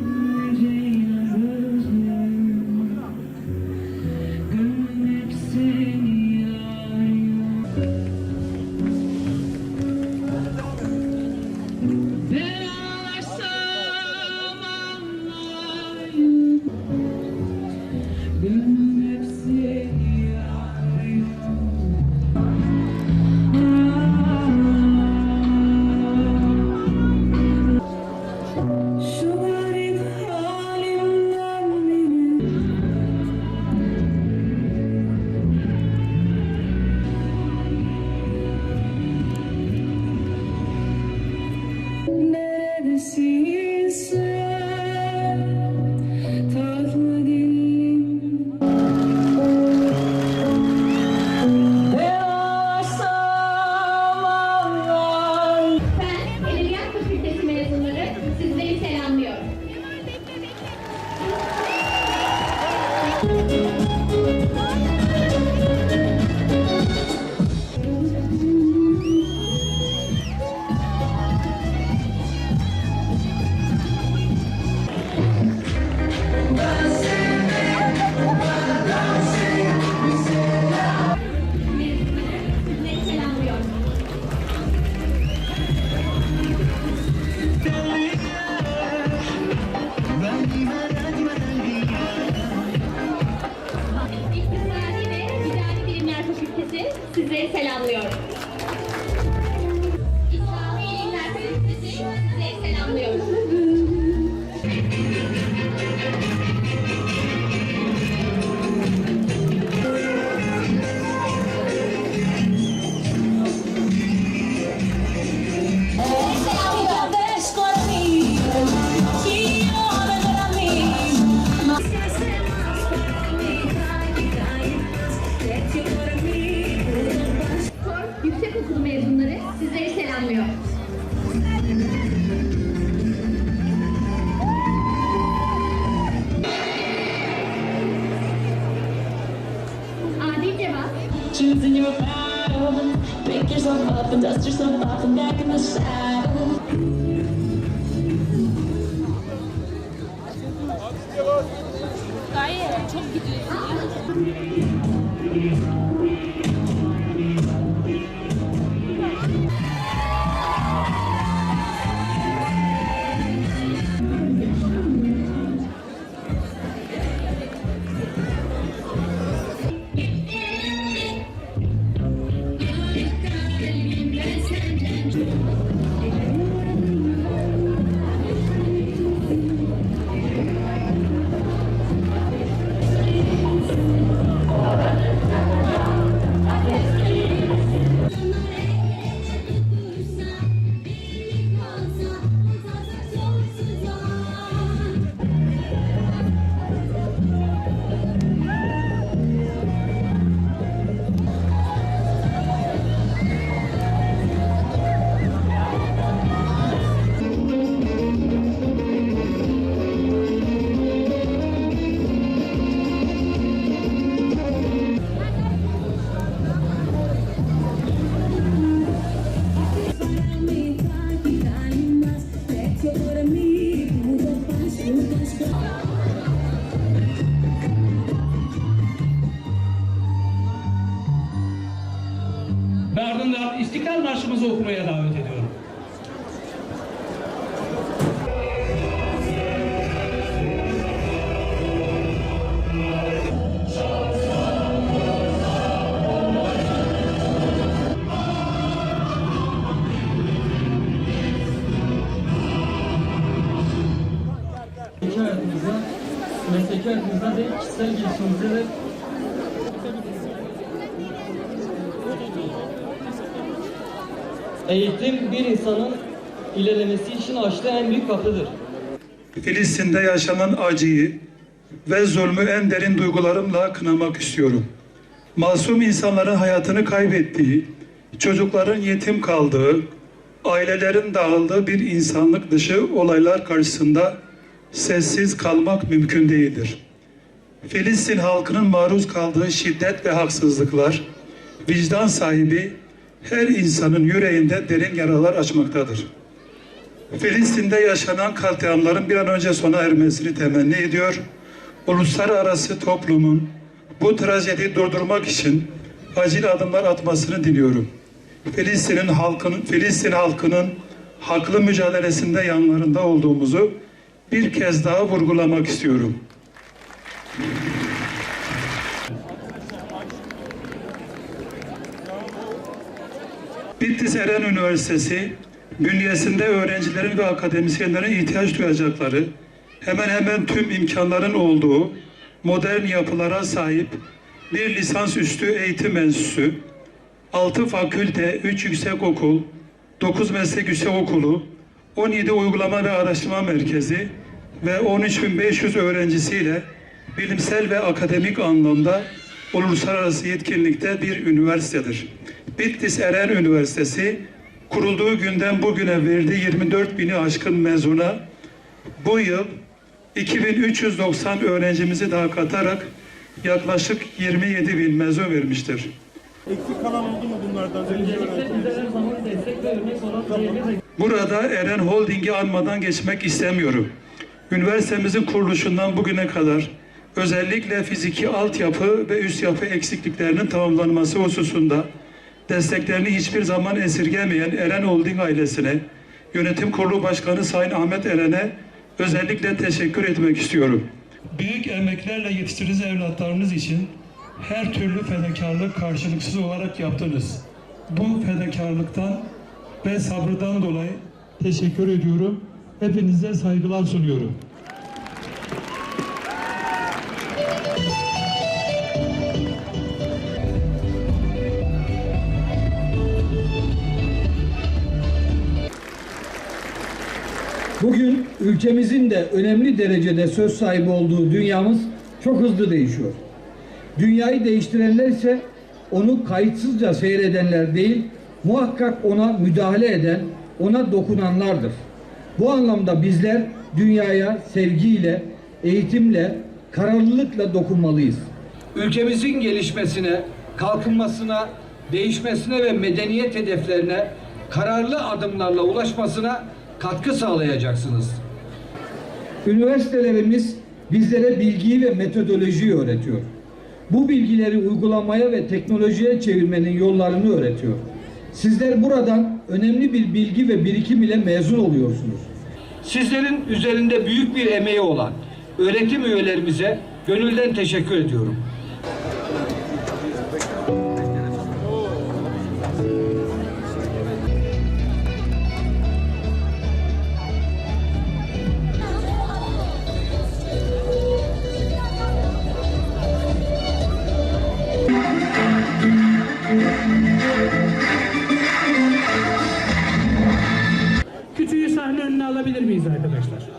Mm-hmm. Choosing your battle, pick yourself up and dust yourself off and back in the saddle. Ve Marşımızı okumaya davet ediyorum. mesleki hayatımızda ve kişisel gelişimimizde de Eğitim bir insanın ilerlemesi için açtığı en büyük kapıdır. Filistin'de yaşanan acıyı ve zulmü en derin duygularımla kınamak istiyorum. Masum insanların hayatını kaybettiği, çocukların yetim kaldığı, ailelerin dağıldığı bir insanlık dışı olaylar karşısında sessiz kalmak mümkün değildir. Filistin halkının maruz kaldığı şiddet ve haksızlıklar, vicdan sahibi her insanın yüreğinde derin yaralar açmaktadır. Filistin'de yaşanan katliamların bir an önce sona ermesini temenni ediyor. Uluslararası toplumun bu trajediyi durdurmak için acil adımlar atmasını diliyorum. Filistin'in halkının Filistin halkının haklı mücadelesinde yanlarında olduğumuzu bir kez daha vurgulamak istiyorum. Bitlis Eren Üniversitesi bünyesinde öğrencilerin ve akademisyenlerin ihtiyaç duyacakları hemen hemen tüm imkanların olduğu modern yapılara sahip bir lisansüstü eğitim enstitüsü, 6 fakülte, 3 yüksekokul, 9 meslek yüksekokulu, 17 uygulama ve araştırma merkezi ve 13.500 öğrencisiyle bilimsel ve akademik anlamda uluslararası yetkinlikte bir üniversitedir. Bitlis Eren Üniversitesi kurulduğu günden bugüne verdiği 24 bini aşkın mezuna bu yıl 2390 öğrencimizi daha katarak yaklaşık 27 bin mezun vermiştir. Eksik kalan oldu mu bunlardan? Burada Eren Holding'i anmadan geçmek istemiyorum. Üniversitemizin kuruluşundan bugüne kadar özellikle fiziki altyapı ve üst yapı eksikliklerinin tamamlanması hususunda desteklerini hiçbir zaman esirgemeyen Eren Holding ailesine, Yönetim Kurulu Başkanı Sayın Ahmet Eren'e özellikle teşekkür etmek istiyorum. Büyük emeklerle yetiştirdiğiniz evlatlarınız için her türlü fedakarlık karşılıksız olarak yaptınız. Bu fedakarlıktan ve sabrından dolayı teşekkür ediyorum. Hepinize saygılar sunuyorum. Bugün ülkemizin de önemli derecede söz sahibi olduğu dünyamız çok hızlı değişiyor. Dünyayı değiştirenler ise onu kayıtsızca seyredenler değil, muhakkak ona müdahale eden, ona dokunanlardır. Bu anlamda bizler dünyaya sevgiyle, eğitimle, kararlılıkla dokunmalıyız. Ülkemizin gelişmesine, kalkınmasına, değişmesine ve medeniyet hedeflerine kararlı adımlarla ulaşmasına katkı sağlayacaksınız. Üniversitelerimiz bizlere bilgiyi ve metodolojiyi öğretiyor. Bu bilgileri uygulamaya ve teknolojiye çevirmenin yollarını öğretiyor. Sizler buradan önemli bir bilgi ve birikim ile mezun oluyorsunuz. Sizlerin üzerinde büyük bir emeği olan öğretim üyelerimize gönülden teşekkür ediyorum. Alabilir miyiz arkadaşlar?